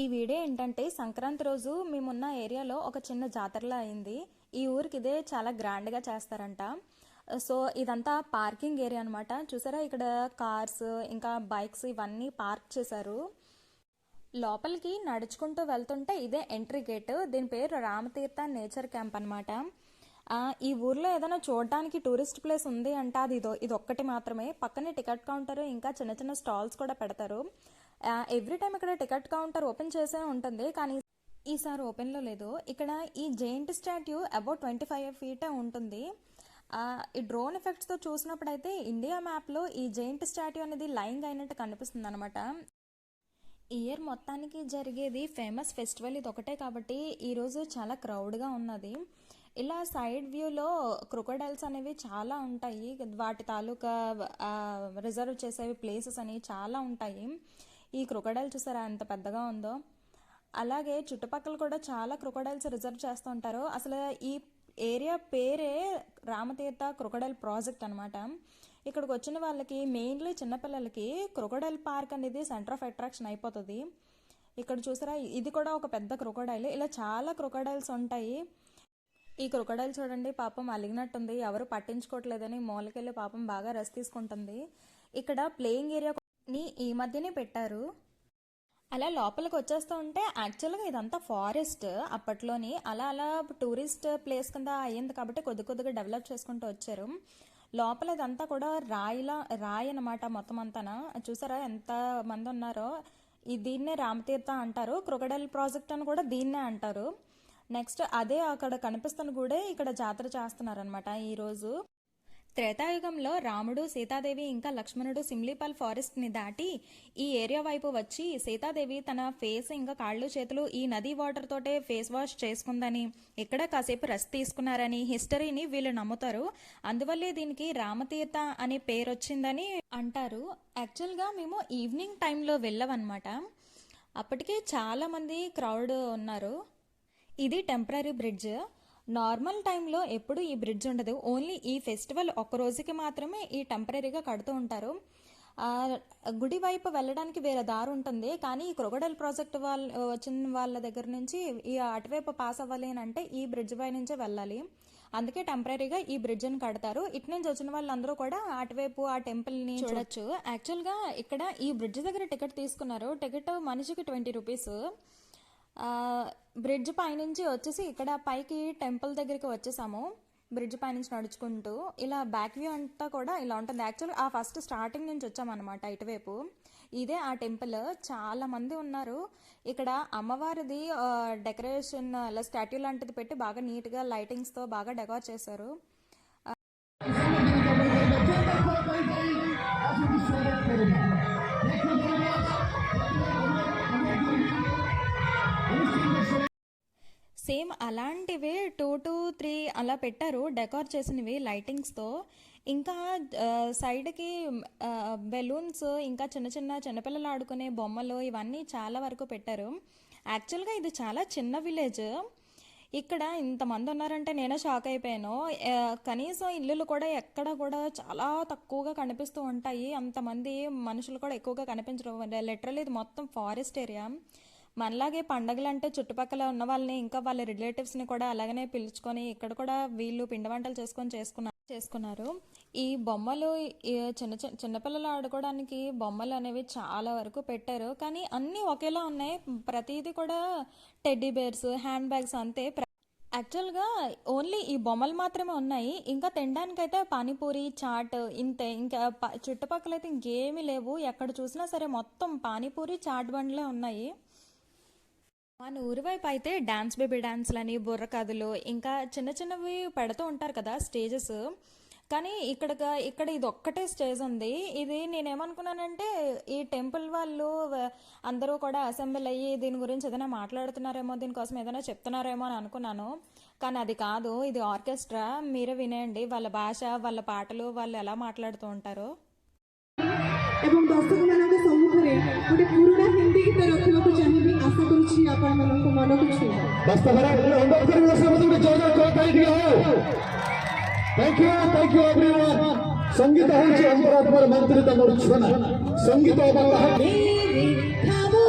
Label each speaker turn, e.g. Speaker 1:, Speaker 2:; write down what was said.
Speaker 1: ఈ వీడియో ఏంటంటే సంక్రాంతి రోజు మేమున్న ఏరియాలో ఒక చిన్న జాతరలా అయింది. ఈ ఊరికి ఇదే చాలా గ్రాండ్గా చేస్తారంట. సో ఇదంతా పార్కింగ్ ఏరియా అనమాట చూసారా ఇక్కడ కార్స్ ఇంకా బైక్స్ ఇవన్నీ పార్క్ చేశారు. లోపలికి నడుచుకుంటూ వెళ్తుంటే ఇదే ఎంట్రీ గేట్. దీని పేరు రామతీర్థ నేచర్ క్యాంప్ అనమాట ఈ ఊర్లో ఏదైనా చూడడానికి టూరిస్ట్ ప్లేస్ ఉంది అంటే అది ఇదో ఇది ఒక్కటి మాత్రమే. పక్కనే టికెట్ కౌంటర్ ఇంకా చిన్న చిన్న స్టాల్స్ కూడా పెడతారు. ఎవ్రీ టైం ఇక్కడ టికెట్ కౌంటర్ ఓపెన్ చేసే ఉంటుంది కానీ ఈసారి ఓపెన్లో లేదు. ఇక్కడ ఈ giant statue about twenty five ఫీటే ఉంటుంది. ఈ డ్రోన్ ఎఫెక్ట్స్తో చూసినప్పుడైతే ఇండియా మ్యాప్లో ఈ జెయింట్ స్టాట్యూ అనేది లైంగ్ అయినట్టు కనిపిస్తుంది అనమాట ఇయర్ మొత్తానికి జరిగేది ఫేమస్ ఫెస్టివల్ ఇది ఒకటే కాబట్టి ఈరోజు చాలా క్రౌడ్గా ఉన్నది. ఇలా సైడ్ వ్యూలో క్రొకడైల్స్ అనేవి చాలా ఉంటాయి. వాటి తాలూకా రిజర్వ్ చేసేవి ప్లేసెస్ అనేవి చాలా ఉంటాయి. ఈ క్రొకడైల్ చూసారా ఎంత పెద్దగా ఉందో? అలాగే చుట్టుపక్కల కూడా చాలా క్రొకడైల్స్ రిజర్వ్ చేస్తూ ఉంటారు. అసలు ఈ ఏరియా పేరే రామతీర్థ క్రొకడైల్ ప్రాజెక్ట్ అనమాట ఇక్కడికి వచ్చిన వాళ్ళకి మెయిన్లీ చిన్నపిల్లలకి క్రొకడైల్ పార్క్ అనేది సెంటర్ ఆఫ్ అట్రాక్షన్ అయిపోతుంది. ఇక్కడ చూసారా ఇది కూడా ఒక పెద్ద క్రొకడైల్. ఇలా చాలా క్రొకడైల్స్ ఉంటాయి. ఈ క్రొకడైల్ చూడండి పాపం అలిగినట్టుంది. ఎవరు పట్టించుకోవట్లేదని మూలకెళ్ళి పాపం బాగా రెస్ట్ తీసుకుంటుంది. ఇక్కడ ప్లేయింగ్ ఏరియా ని ఈ మధ్యనే పెట్టారు. అలా లోపలికి వచ్చేస్తూ ఉంటే యాక్చువల్గా ఇదంతా ఫారెస్ట్ అప్పట్లోని అలా అలా టూరిస్ట్ ప్లేస్ కింద అయ్యింది కాబట్టి కొద్ది కొద్దిగా డెవలప్ చేసుకుంటూ వచ్చారు. లోపల ఇదంతా కూడా రాయిలా రాయి అనమాట మొత్తం అంతానా? చూసారా ఎంత మంది ఉన్నారో? ఈ దీన్నే రామతీర్థ అంటారు. క్రొకడైల్ ప్రాజెక్ట్ అని కూడా దీన్నే అంటారు. నెక్స్ట్ అదే అక్కడ కనిపిస్తున్న కూడా ఇక్కడ జాతర చేస్తున్నారనమాట ఈరోజు. త్రేతాయుగంలో రాముడు సీతాదేవి ఇంకా లక్ష్మణుడు సిమ్లీపాల్ ఫారెస్ట్ని దాటి ఈ ఏరియా వైపు వచ్చి సీతాదేవి తన ఫేస్ ఇంకా కాళ్ళు చేతులు ఈ నదీ వాటర్ తోటే ఫేస్ వాష్ చేసుకుందని ఇక్కడ కాసేపు రెస్ట్ తీసుకున్నారని హిస్టరీని వీళ్ళు నమ్ముతారు. అందువల్లే దీనికి రామతీర్థ అనే పేరు వచ్చిందని అంటారు. యాక్చువల్గా మేము ఈవినింగ్ టైంలో వెళ్ళవన్నమాట. అప్పటికే చాలా మంది క్రౌడ్ ఉన్నారు. ఇది టెంపరీ బ్రిడ్జ్. నార్మల్ టైంలో ఎప్పుడు ఈ బ్రిడ్జ్ ఉండదు. ఓన్లీ ఈ ఫెస్టివల్ ఒక రోజుకి మాత్రమే ఈ టెంపరీగా కడుతూ ఉంటారు. గుడి వైపు వెళ్ళడానికి వేరే దారి ఉంటుంది. కానీ ఈ క్రొకడైల్ ప్రాజెక్ట్ వాళ్ళ వచ్చిన వాళ్ళ దగ్గర నుంచి ఈ అటువైపు పాస్ అవ్వాలి అని అంటే ఈ బ్రిడ్జ్ పై నుంచే వెళ్ళాలి. అందుకే టెంపరీగా ఈ బ్రిడ్జ్ని కడతారు. ఇటు నుంచి వచ్చిన వాళ్ళందరూ కూడా అటువైపు ఆ టెంపుల్ని చూడొచ్చు. యాక్చువల్గా ఇక్కడ ఈ బ్రిడ్జ్ దగ్గర టికెట్ తీసుకున్నారు. టికెట్ మనిషికి ట్వంటీ రూపీస్. బ్రిడ్జ్ పైనుంచి వచ్చేసి ఇక్కడ పైకి టెంపుల్ దగ్గరికి వచ్చేసాము. బ్రిడ్జ్ పైనుంచి నడుచుకుంటూ ఇలా బ్యాక్ వ్యూ అంతా కూడా ఇలా ఉంటుంది. యాక్చువల్గా ఆ ఫస్ట్ స్టార్టింగ్ నుంచి వచ్చామన్నమాట ఇటువైపు. ఇదే ఆ టెంపుల్. చాలా మంది ఉన్నారు. ఇక్కడ అమ్మవారిది డెకరేషన్ అలా స్టాట్యూ లాంటిది పెట్టి బాగా నీట్గా లైటింగ్స్తో బాగా డెకోర్ చేశారు. సేమ్ అలాంటివే టూ టు త్రీ అలా పెట్టారు డెకార్ చేసినవి లైటింగ్స్తో. ఇంకా సైడ్కి బెలూన్స్ ఇంకా చిన్న చిన్న చిన్నపిల్లలు ఆడుకునే బొమ్మలు ఇవన్నీ చాలా వరకు పెట్టారు. యాక్చువల్గా ఇది చాలా చిన్న విలేజ్. ఇక్కడ ఇంతమంది ఉన్నారంటే నేనే షాక్ అయిపోయాను. కనీసం ఇల్లులు కూడా ఎక్కడ కూడా చాలా తక్కువగా కనిపిస్తూ ఉంటాయి. అంతమంది మనుషులు కూడా ఎక్కువగా కనిపించరు. లిటరల్లీ ఇది మొత్తం ఫారెస్ట్ ఏరియా. మనలాగే పండగలు అంటే చుట్టుపక్కల ఉన్న వాళ్ళని ఇంకా వాళ్ళ రిలేటివ్స్ని కూడా అలాగనే పిలుచుకొని ఇక్కడ కూడా వీళ్ళు పిండి వంటలు చేసుకొని చేసుకున్నారు చేసుకున్నారు. ఈ బొమ్మలు చిన్న చిన్న చిన్నపిల్లలు ఆడుకోవడానికి బొమ్మలు అనేవి చాలా వరకు పెట్టారు. కానీ అన్నీ ఒకేలా ఉన్నాయి. ప్రతిదీ కూడా టెడ్డీ బేర్స్ హ్యాండ్ బ్యాగ్స్ అంతే. యాక్చువల్గా ఓన్లీ ఈ బొమ్మలు మాత్రమే ఉన్నాయి. ఇంకా తినడానికైతే పానీపూరి చాట్ ఇంతే. ఇంకా చుట్టుపక్కల అయితే ఇంకేమీ లేవు. ఎక్కడ చూసినా సరే మొత్తం పానీపూరి చాట్ బండ్లే ఉన్నాయి. మన ఊరి వైపు అయితే డ్యాన్స్ బేబీ డ్యాన్స్లని బుర్ర కథలు ఇంకా చిన్న చిన్నవి పెడుతూ ఉంటారు కదా స్టేజెస్. కానీ ఇక్కడ ఇక్కడ ఇది ఒక్కటే స్టేజ్ ఉంది. ఇది నేనేమనుకున్నానంటే ఈ టెంపుల్ వాళ్ళు అందరూ కూడా అసెంబ్లీ అయ్యి దీని గురించి ఏదైనా మాట్లాడుతున్నారేమో దీనికోసం ఏదైనా చెప్తున్నారేమో అని అనుకున్నాను. కానీ అది కాదు ఇది ఆర్కెస్ట్రా. మీరే వినేయండి. వాళ్ళ భాష వాళ్ళ పాటలు వాళ్ళు ఎలా మాట్లాడుతూ ఉంటారు.
Speaker 2: ଗୋଟେ ପୁରୁଣା ହିନ୍ଦୀ ଗୀତ ରଖିବାକୁ ଚାହିଁବି ଆଶା କରୁଛି ଆପଣମାନଙ୍କ ମନକୁ ଛୁଇଁବ
Speaker 3: ବାସ୍ତବରେ ଅନୁରୋଧ କରିବି ସମସ୍ତଙ୍କୁ ଗୋଟେ ଜୟ ଜୟ କରତାଳି ଟିକେ ହଉ ଥ୍ୟାଙ୍କ ୟୁ ଥ୍ୟାଙ୍କ